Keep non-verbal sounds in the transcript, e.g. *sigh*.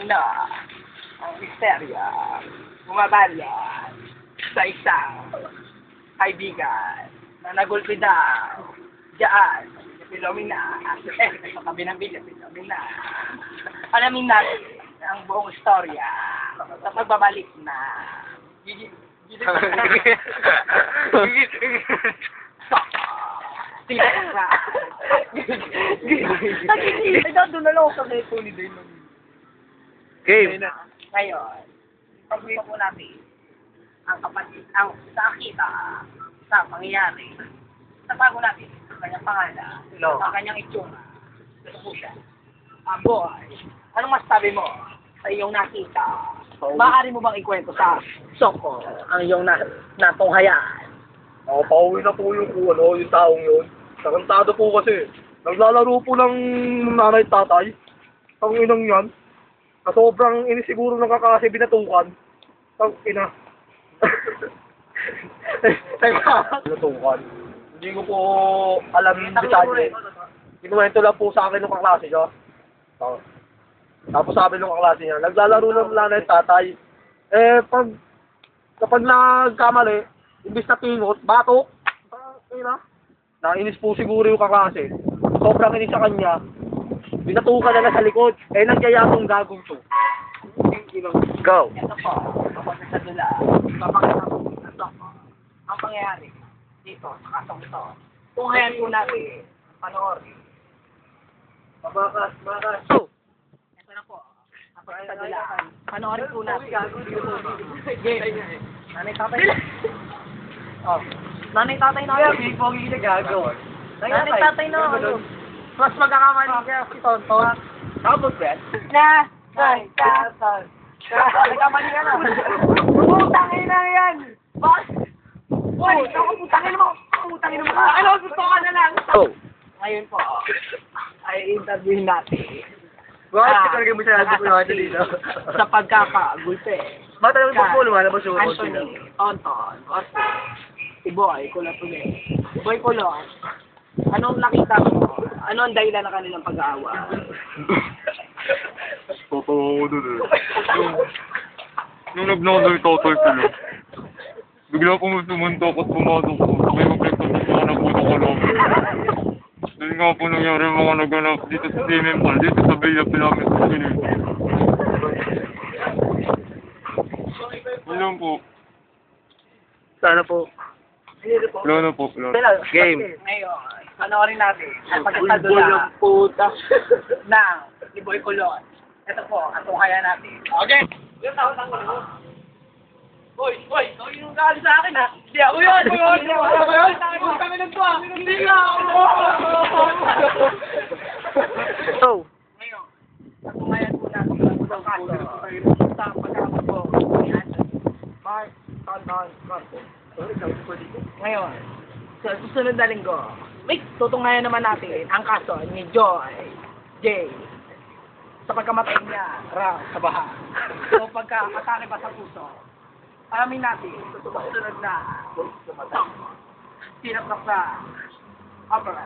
Ano? Ang misteryo. Bumabalot sa isang kaibigan na nagulpi daw diyan sa Pilomina. Eh, sa tabi ng Villa Pilomina. Alamin natin ang buong istorya sa pagbabalik na Gigi- Gigi- Sila ka. Ay, doon na lang ako sa ni Damon. Game. Ngayon, pag-uwi po natin ang kapatid, ang sa kita, sa pangyayari, sa bago natin, ang kanyang pangalan, No. ang kanyang itsura, ito po siya. Ang boy, anong masasabi mo sa iyong nakita? Maaari mo bang ikwento sa Soko ang iyong na natunghayaan? Nakapauwi na po yung ano, yung taong yun. Sakantado po kasi. Naglalaro po ng nanay at tatay. Ang inang yan. Na sobrang inisiguro ng kakasi binatukan. Ang ina. *laughs* Teka. binatukan. Hindi ko po alam yung detalye. Kinuwento lang po sa akin ng kaklase niya. Tapos, tapos sabi ng kaklase niya, naglalaro ng nanay at tatay. Eh, pag, kapag nagkamali, imbis na pingot, batok. Ah, ina. Nainis po siguro yung kaklase. Sobrang inis sa kanya. Binatukan na lang sa likod. Eh, nagyayatong gagong to. Go. Ito po, ako sa dula, papakita ko ang Soko. Ang pangyayari dito sa kasong ito. Tunghayan po natin, panoorin. Mabakas, mabakas. Ito na po. Ako sa dula. Panoorin po natin. Game. Nanay tatay. Oh. Nanay tatay na ako. Hindi po ginagawa. Nanay tatay na ako. Mas magkakamali ka si Tonton. Tapos, Ben. Na! Nay tatay. Nagkamali ka na. Putangin na yan! Bakit? Uy, ako putangin mo! Putangin mo! Ano, gusto ka na lang! Oh. Ngayon po, ay interviewin natin. Bakit Ah, talaga mo siya natin po natin dito? Sa pagkakagulpe. Bata yung po lumalabas yung Anthony, Tonton, Oscar, si Boy, Kulatuloy. Si Boy Kulot, anong nakita mo? Ano ang dahilan ng kanilang pag-aawa? *laughs* Totoo ako dun eh. Nung nagnakaw yung totoy sila, bigla pong sumuntok at pumasok ko. Sabay mag-reflect sa mga nabuto ko lang. Doon nga po nangyari yung mga naganap dito sa Simental, dito sa Villa Pilamis sa Pilim. Yun lang po. Sana po. Wala na po. Wala na. Game. Ngayon, panoorin natin ang pagkatadula puta. ng ni Boy Kulot. Ito po, ang tunghayan natin. Okay! Yung tao ng mo. Boy, boy, ikaw yung gali sa akin ha. Hindi ako yun! Hindi ako yun! Hindi ako yun! Hindi kami nagtuwa! Hindi ako! So, Ngayon, ang tunghayan po natin ang kaso sa pagkakapo ni Anthony. Mark, Tonton, Marco. Ngayon, sa susunod na linggo, may tutunghayan naman natin ang kaso ni Joy J. Sa pagkamatay niya raw sa baha. o pagka-atake pa sa puso. Alamin natin sa susunod na sinap na sa opera.